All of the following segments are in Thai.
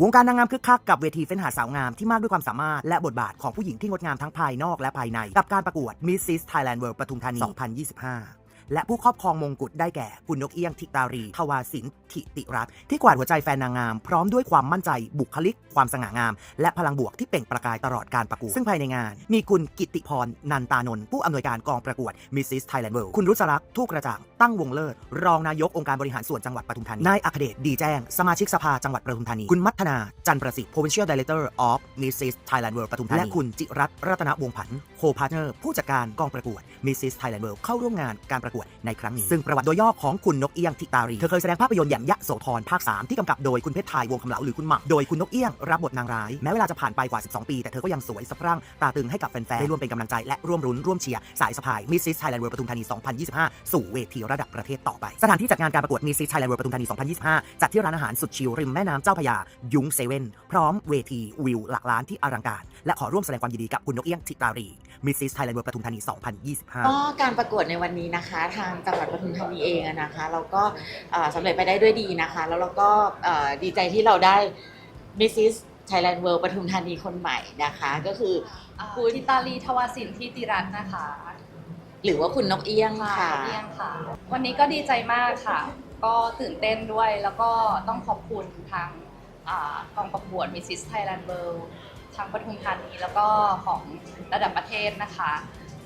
วงการนางงามคึกคักกับเวทีเฟ้นหาสาวงามที่มากด้วยความสามารถและบทบาทของผู้หญิงที่งดงามทั้งภายนอกและภายใน กับการประกวด Mrs. Thailand World ปทุมธานี 2025 และผู้ครอบครองมงกุฎได้แก่ คุณนกเอี้ยงทิตารีทวาสินทิติรัตน์ที่กวาดหัวใจแฟนนางงาม พร้อมด้วยความมั่นใจบุคลิก ความสง่างาม และพลังบวกที่เปล่งประกายตลอดการประกวดซึ่งภายในงาน มีคุณกิติพรนันตานนท์ผู้อำนวยการกองประกวด Mrs. Thailand World คุณรุษรักษ์ทูกกระจ่างตั้งวงเลิศรองนายกองค์การบริหารส่วนจังหวัดปทุมธานีนายอัครเดชดีแจ้ง สมาชิกสภาจังหวัดปทุมธานีคุณมัทนาจันประสิทธิ์ Provincial Director of Mrs. Thailand World ปทุมธานีและคุณจิรัตน์รัตนวงศ์ผันโคพาร์เนอร์ผู้จัดการกองประกวด Mrs. Thailand World เข้าร่วมงานการประกวดในครั้งนี้ ซึ่งประวัติโดยย่อของคุณนกเอี้ยงทิตารี เธอเคยแสดงภาพยนตร์อย่างยะโสธรภาค 3 ที่กำกับโดยคุณเพชรไทยวงคำเหลาหรือคุณหม่ำโดยคุณนกเอี้ยงรับบทนางร้าย แม้เวลาจะผ่านไปกว่า 12 ปี แต่เธอก็ยังสวยสะพรั่งตาตึงให้กับแฟนๆได้ร่วมเป็นกำลังใจและร่วมรุ้นร่วมเชียร์สายสะพาย Mrs. Thailand World ปทุมธานี 2025 สู่เวทีระดับประเทศต่อไป สถานที่จัดงานการประกวด Mrs. Thailand World ปทุมธานี 2025 จัดที่ร้านอาหารสุดชิลริมแม่น้ำเจ้าพระยายุ้งเซเว่นพร้อมเวทีวิวหลักล้านที่อลังการและขอร่วมแสดงความยินดีกับคุณนกเอี้ยงทิตารี Mrs. Thailand World ปทุมธานี 2025ก็การประกวดในวันนี้นะคะทางจังหวัดปทุมธานีเองอะนะคะเราก็เอ่อสำเร็จไปได้ด้วยดีนะคะ แล้วเราก็เอ่อดีใจที่เราได้ Mrs. Thailand World ปทุมธานีคนใหม่นะคะ ก็คือคุณทิตาลีทวาสินที่ติรัตน์นะคะ หรือว่าคุณนกเอี้ยงค่ะเรียงค่ะ วันนี้ก็ดีใจมากค่ะ ก็ตื่นเต้นด้วยแล้วก็ต้องขอบคุณทางอ่ากองประกวด Mrs. Thailand World ทางปทุมธานีแล้วก็ของระดับประเทศนะคะ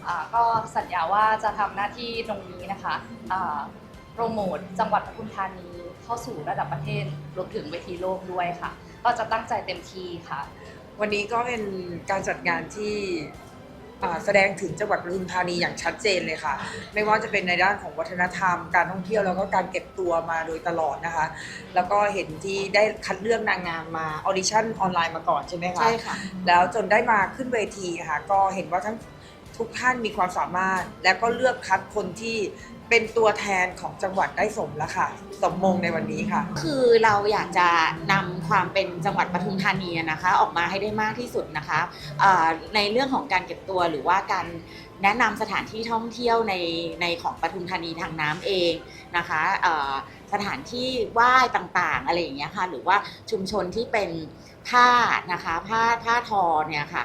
อ่าก็สัญญาว่าจะทำหน้าที่ตรงนี้นะคะอ่าโปรโมทจังหวัดปทุมธานีเข้าสู่ระดับประเทศรวมถึงเวทีโลกด้วยค่ะ ก็จะตั้งใจเต็มที่ค่ะ วันนี้ก็เป็นการจัดงานที่อ่าแสดงถึงจังหวัดปทุมธานีอย่างชัดเจนเลยค่ะ ไม่ว่าจะเป็นในด้านของวัฒนธรรม การท่องเที่ยวแล้วก็การเก็บตัวมาโดยตลอดนะคะ แล้วก็เห็นที่ได้คัดเลือกนางงามมาออดิชั่นออนไลน์มาก่อนใช่ไหมคะ ใช่ค่ะ แล้วจนได้มาขึ้นเวทีค่ะ ก็เห็นว่าทั้ง ทุกท่านมีความสามารถ แล้วก็เลือกคัดคนที่เป็นตัวแทนของจังหวัดได้สมแล้วค่ะ สมมงในวันนี้ค่ะ คือเราอยากจะนำความเป็นจังหวัดปทุมธานีนะคะ ออกมาให้ได้มากที่สุดนะคะเอ่อในเรื่องของการเก็บตัวหรือว่าการ แนะนำสถานที่ท่องเที่ยวในในของปทุมธานีทางน้ำเองนะคะสถานที่ไหว้ต่างๆ อะไรอย่างเงี้ยค่ะ หรือว่าชุมชนที่เป็นผ้านะคะ ผ้าผ้าทอเนี่ยค่ะ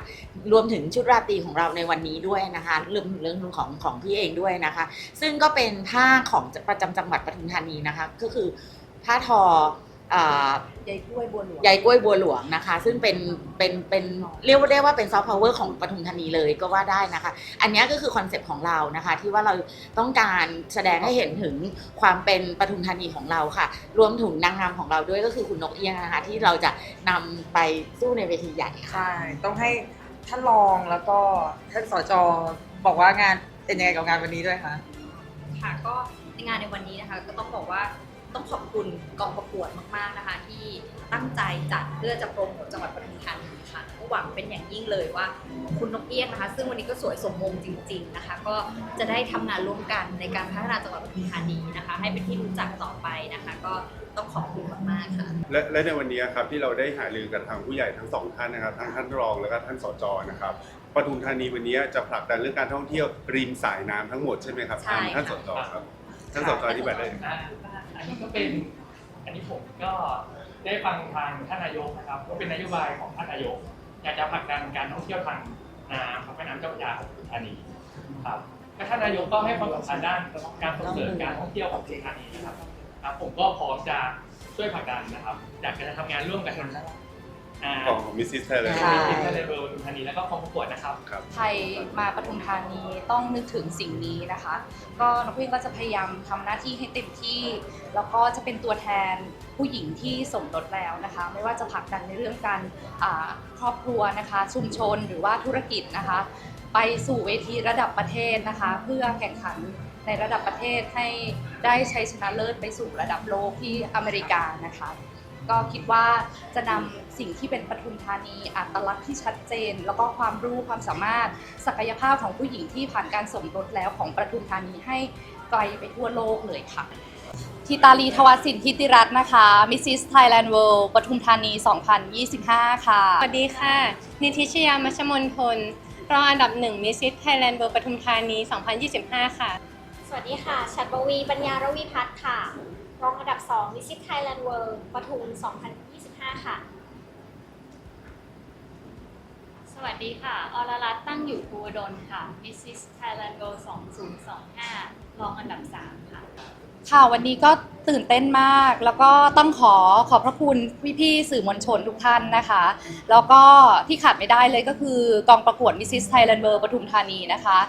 รวมถึงชุดราตรีของเราในวันนี้ด้วยนะคะเรื่องเรื่องของของพี่เองด้วยนะคะ ซึ่งก็เป็นผ้าของประจำจังหวัดปทุมธานีนะคะ ก็คือผ้าทอ ใยกล้วยบัวหลวงใยกล้วยบัวหลวงนะคะ ซึ่งเป็นเป็นเป็นเรียกว่าได้ว่าเป็นซอฟต์พาวเวอร์ของปทุมธานีเลยก็ว่าได้นะคะ อันนี้ก็คือคอนเซปต์ของเรานะคะ ที่ว่าเราต้องการแสดงให้เห็นถึงความเป็นปทุมธานีของเราค่ะ รวมถึงนางงามของเราด้วยก็คือคุณนกเอี้ยงนะคะ ที่เราจะนำไปสู้ในเวทีใหญ่ค่ะใช่ต้องให้ท่านรองแล้วก็ท่านสจบอกว่างานเป็นยังไงกับงานวันนี้ด้วยคะค่ะก็ในงานในวันนี้นะคะ ก็ต้องบอกว่า ต้องขอบคุณกองประกวดมาก ๆนะคะ ที่ตั้งใจจัดเพื่อจะโปรโมทจังหวัดปทุมธานีค่ะก็หวังเป็นอย่างยิ่งเลยว่า คุณนกเอี้ยงนะคะ ซึ่งวันนี้ก็สวยสมมงจริง ๆนะคะ ก็จะได้ทำงานร่วมกันในการพัฒนาจังหวัดปทุมธานีนะคะ ให้เป็นที่รู้จักต่อไปนะคะ ก็ต้องขอบคุณมากๆค่ะ และและในวันนี้ครับที่เราได้หารือกับทางผู้ใหญ่ทั้งสองท่านนะครับทั้งท่านรองแล้วก็ท่านสจนะครับปทุมธานีวันนี้จะผลักดันเรื่องการท่องเที่ยวริมสายน้ำทั้งหมดใช่ไหมครับใช่ทางท่านสค่ะ จครับท่านสจอธิบายได้เลยครับ อ่า อันนี้ก็เป็นอันนี้ผมก็ได้ฟังทางท่านนายกนะครับก็เป็นนโยบายของท่านนายก อยากจะผลักดันการท่องเที่ยวทางน้ำของแม่น้ำเจ้าพระยาของปทุมธานีครับก็ท่านนายกก็ให้ความสำคัญด้านการส่งเสริมการท่องเที่ยวของปทุมธานีนะครับครับ ผมก็พร้อมจะช่วยผลักดันนะครับอยากจะทำงานร่วมกัน อ่าของมิสซิสไทยแลนด์ ใช่ทีมทะเลเบอร์ปทุมธานีแล้วก็กองประกวดนะครับ ครับไทยมาปทุมธานีต้องนึกถึงสิ่งนี้นะคะ ก็น้องพึ่งก็จะพยายามทำหน้าที่ให้เต็มที่ แล้วก็จะเป็นตัวแทนผู้หญิงที่สมรสแล้วนะคะ ไม่ว่าจะผลักดันในเรื่องการอ่าครอบครัวนะคะ ชุมชนหรือว่าธุรกิจนะคะ ไปสู่เวทีระดับประเทศนะคะ เพื่อแข่งขันในระดับประเทศให้ได้ชัยชนะเลิศไปสู่ระดับโลกที่อเมริกานะคะ ก็คิดว่าจะนำสิ่งที่เป็นปทุมธานีอัตลักษณ์ที่ชัดเจน แล้วก็ความรู้ความสามารถศักยภาพของผู้หญิงที่ผ่านการสมรสแล้วของปทุมธานีให้ไกลไปทั่วโลกเลยค่ะ ทิตาลีทวาสินทิติรัตน์นะคะ Mrs. Thailand World ปทุมธานี 2025 ค่ะ สวัสดีค่ะ นิติชยา มัชมนทนรองอันดับหนึ่งมิสซิสไทยแลนด์เบอร์ปทุมธานี 2025 ค่ะ สวัสดีค่ะ ชัดบวี ปัญญารวีพัฒน์ค่ะ รองอันดับ2 Visit ทยแลนด์เวิร์ดปทุม 2025 ค่ะ สวัสดีค่ะ อรรัตตั้งอยู่ภูวดลค่ะมิสซิสไ Thailand World 2025 รองอันดับ 3 ค่ะ ค่ะวันนี้ก็ตื่นเต้นมาก แล้วก็ต้องขอขอบพระคุณพี่พี่สื่อมวลชนทุกท่านนะคะ แล้วก็ที่ขาดไม่ได้เลยก็คือกองประกวด Mrs. Thailand World ปทุมธานีนะคะ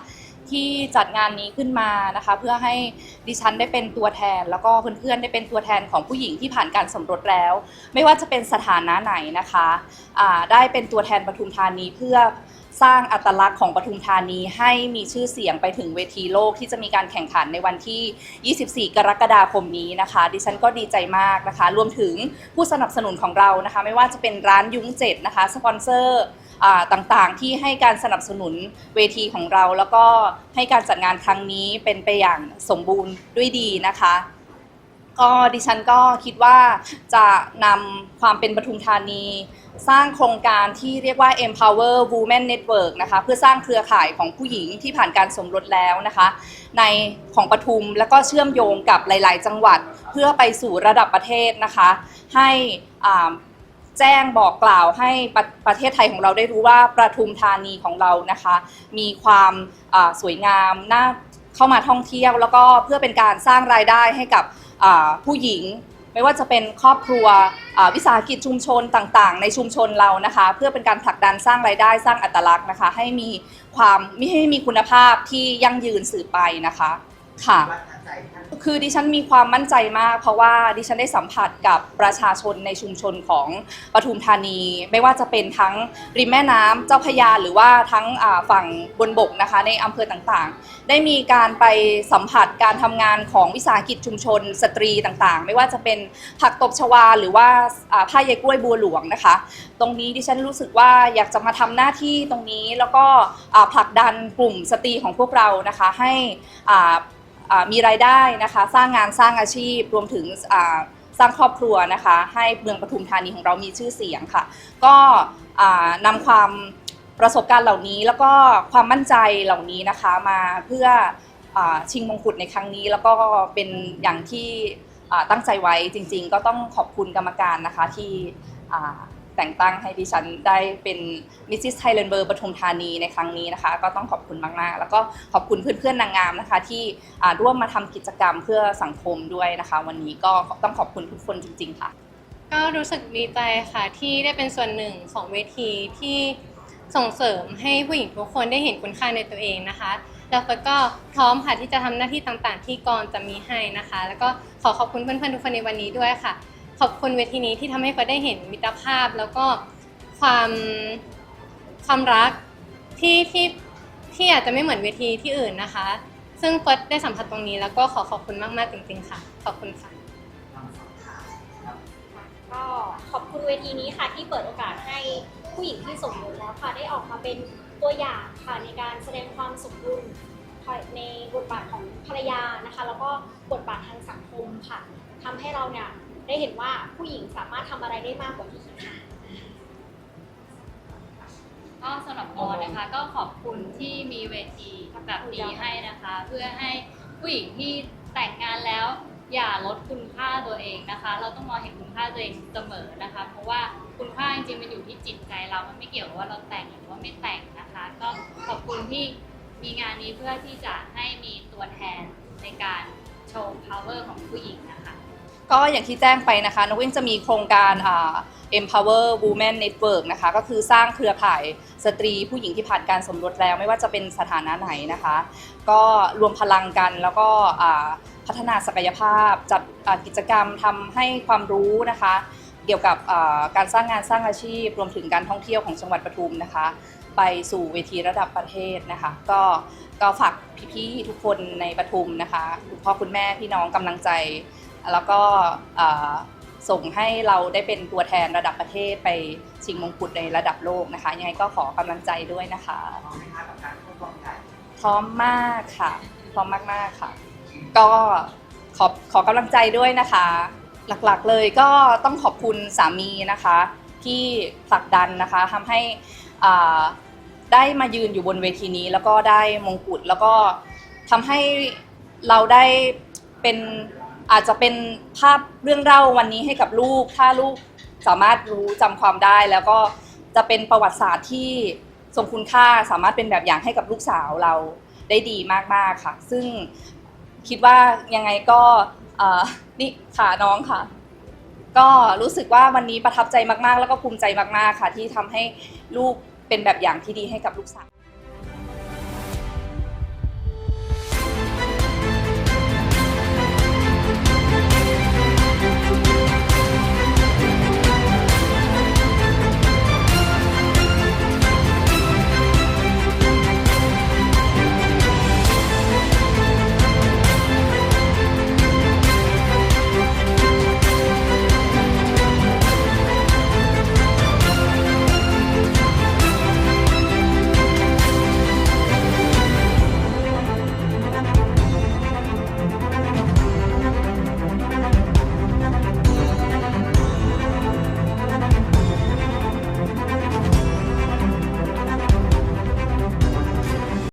ที่จัดงานนี้ขึ้นมานะคะ เพื่อให้ดิฉันได้เป็นตัวแทน แล้วก็เพื่อนๆได้เป็นตัวแทนของผู้หญิงที่ผ่านการสมรสแล้ว ไม่ว่าจะเป็นสถานะไหนนะคะอ่าได้เป็นตัวแทนปทุมธานีเพื่อสร้างอัตลักษณ์ของปทุมธานีให้มีชื่อเสียงไปถึงเวทีโลกที่จะมีการแข่งขันในวันที่ 24 กรกฎาคมนี้นะคะ ดิฉันก็ดีใจมากนะคะ รวมถึงผู้สนับสนุนของเรานะคะ ไม่ว่าจะเป็นร้านยุ้งเจ็ดนะคะสปอนเซอร์ ต่างๆ ที่ให้การสนับสนุนเวทีของเรา แล้วก็ให้การจัดงานครั้งนี้เป็นไปอย่างสมบูรณ์ด้วยดีนะคะ ก็ดิฉันก็คิดว่าจะนำความเป็นปทุมธานีสร้างโครงการที่เรียกว่า empower women network นะคะเพื่อสร้างเครือข่ายของผู้หญิงที่ผ่านการสมรสแล้วนะคะ ในของปทุมแล้วก็เชื่อมโยงกับหลาย ๆ จังหวัดเพื่อไปสู่ระดับประเทศนะคะ ให้อ่า แจ้งบอกกล่าวให้ประประเทศไทยของเราได้รู้ว่าประทุมธานีของเรานะคะ มีความสวยงามน่าเข้ามาท่องเที่ยว แล้วก็เพื่อเป็นการสร้างรายได้ให้กับผู้หญิง ไม่ว่าจะเป็นครอบครัววิสาหกิจชุมชนต่างๆ ในชุมชนเรานะคะ เพื่อเป็นการผลักดันสร้างรายได้สร้างอัตลักษณ์นะคะ ให้มีความไม่ให้มีคุณภาพที่ยั่งยืนสืบไปนะคะค่ะ คือดิฉันมีความมั่นใจมาก เพราะว่าดิฉันได้สัมผัสกับประชาชนในชุมชนของปทุมธานี ไม่ว่าจะเป็นทั้งริมแม่น้ำเจ้าพยาหรือว่าทั้งฝั่งบนบกนะคะ ในอำเภอต่างๆ ได้มีการไปสัมผัสการทำงานของวิสาหกิจชุมชน สตรีต่างๆ ไม่ว่าจะเป็นผักตบชวาหรือว่าผ้าใยกล้วยบัวหลวงนะคะ ตรงนี้ดิฉันรู้สึกว่าอยากจะมาทำหน้าที่ตรงนี้แล้วก็ผลักดันกลุ่มสตรีของพวกเรานะคะให้อา มีรายได้นะคะ สร้างงานสร้างอาชีพรวมถึงสร้างครอบครัวนะคะ ให้เมืองปทุมธานีของเรามีชื่อเสียงค่ะ ก็อ่านำความประสบการณ์เหล่านี้แล้วก็ความมั่นใจเหล่านี้นะคะมาเพื่ออชิงมงกุฎในครั้งนี้ แล้วก็เป็นอย่างที่ตั้งใจไว้จริง ๆ ก็ต้องขอบคุณกรรมการนะคะที่ แต่งตั้งให้ดิฉันได้เป็น Mrs. Thailand World ปทุมธานีในครั้งนี้นะคะ ก็ต้องขอบคุณมากๆ แล้วก็ขอบคุณเพื่อนๆนางงามนะคะ ที่ร่วมมาทำกิจกรรมเพื่อสังคมด้วยนะคะ วันนี้ก็ต้องขอบคุณทุกคนจริง ๆ ค่ะ ก็รู้สึกดีใจค่ะที่ได้เป็นส่วนหนึ่งของเวทีที่ส่งเสริมให้ผู้หญิงทุกคนได้เห็นคุณค่าในตัวเองนะคะ แล้วก็พร้อมค่ะที่จะทำหน้าที่ต่างๆ ที่กองจะมีให้นะคะ แล้วก็ขอขอบคุณเพื่อนๆทุกคนในวันนี้ด้วยค่ะ ขอบคุณเวทีนี้ที่ทำให้ฟิร์สได้เห็นมิตรภาพแล้วก็ความความรักที่ที่ที่อาจจะไม่เหมือนเวทีที่อื่นนะคะ ซึ่งเฟิร์สได้สัมผัสตรงนี้แล้วก็ขอขอบคุณมากๆจริง ๆ ค่ะ ขอบคุณค่ะ ก็ขอบคุณเวทีนี้ค่ะที่เปิดโอกาสให้ผู้หญิงที่สมบูรสแล้วค่ะได้ออกมาเป็นตัวอย่างค่ะในการแสดงความสมดุลในบทบาทของภรรยานะคะ แล้วก็บทบาททางสังคมค่ะทำให้เราเนี่ย ได้เห็นว่าผู้หญิงสามารถทำอะไรได้มากกว่าที่คิดค่ะก็สำหรับออนนะคะ ก็ขอบคุณที่มีเวทีแบบนี้ให้นะคะ เพื่อให้ผู้หญิงที่แต่งงานแล้ว อย่าลดคุณค่าตัวเองนะคะ เราต้องมองเห็นคุณค่าตัวเองเสมอนะคะ เพราะว่าคุณค่าจริงๆมันอยู่ที่จิตใจเรา มันไม่เกี่ยวกับว่าเราแต่งหรือว่าไม่แต่งนะคะ ก็ขอบคุณที่มีงานนี้เพื่อที่จะให้มีตัวแทนในการโชว์ power ของผู้หญิงนะคะ ก็อย่างที่แจ้งไปนะคะนกวิ่งจะมีโครงการอ่า empower women network นะคะ ก็คือสร้างเครือข่ายสตรีผู้หญิงที่ผ่านการสมรสแล้วไม่ว่าจะเป็นสถานะไหนนะคะ ก็รวมพลังกันแล้วก็พัฒนาศักยภาพ จัดกิจกรรมทำให้ความรู้นะคะ เกี่ยวกับการสร้างงานสร้างอาชีพ รวมถึงการท่องเที่ยวของจังหวัดปทุมนะคะ ไปสู่เวทีระดับประเทศนะคะ ก็ก็ฝากพี่ๆทุกคนในปทุมนะคะคุณพ่อคุณแม่พี่น้องกำลังใจ แล้วก็เอ่อส่งให้เราได้เป็นตัวแทนระดับประเทศไปชิงมงกุฎในระดับโลกนะคะ ยังไงก็ขอกำลังใจด้วยนะคะพร้อมมากค่ะ พร้อมมากๆค่ะ ก็ขอขอกำลังใจด้วยนะคะ หลักๆเลยก็ต้องขอบคุณสามีนะคะ ที่ผลักดันนะคะทำให้อ่าได้มายืนอยู่บนเวทีนี้ แล้วก็ได้มงกุฎแล้วก็ทำให้เราได้เป็น อาจจะเป็นภาพเรื่องเล่าวันนี้ให้กับลูก ถ้าลูกสามารถรู้จำความได้ แล้วก็จะเป็นประวัติศาสตร์ที่ทรงคุณค่าสามารถเป็นแบบอย่างให้กับลูกสาวเราได้ดีมากๆค่ะ ซึ่งคิดว่ายังไงก็เอ่อนี่ค่ะน้องค่ะ ก็รู้สึกว่าวันนี้ประทับใจมากๆ แล้วก็ภูมิใจมากๆค่ะ ที่ทำให้ลูกเป็นแบบอย่างที่ดีให้กับลูกสาว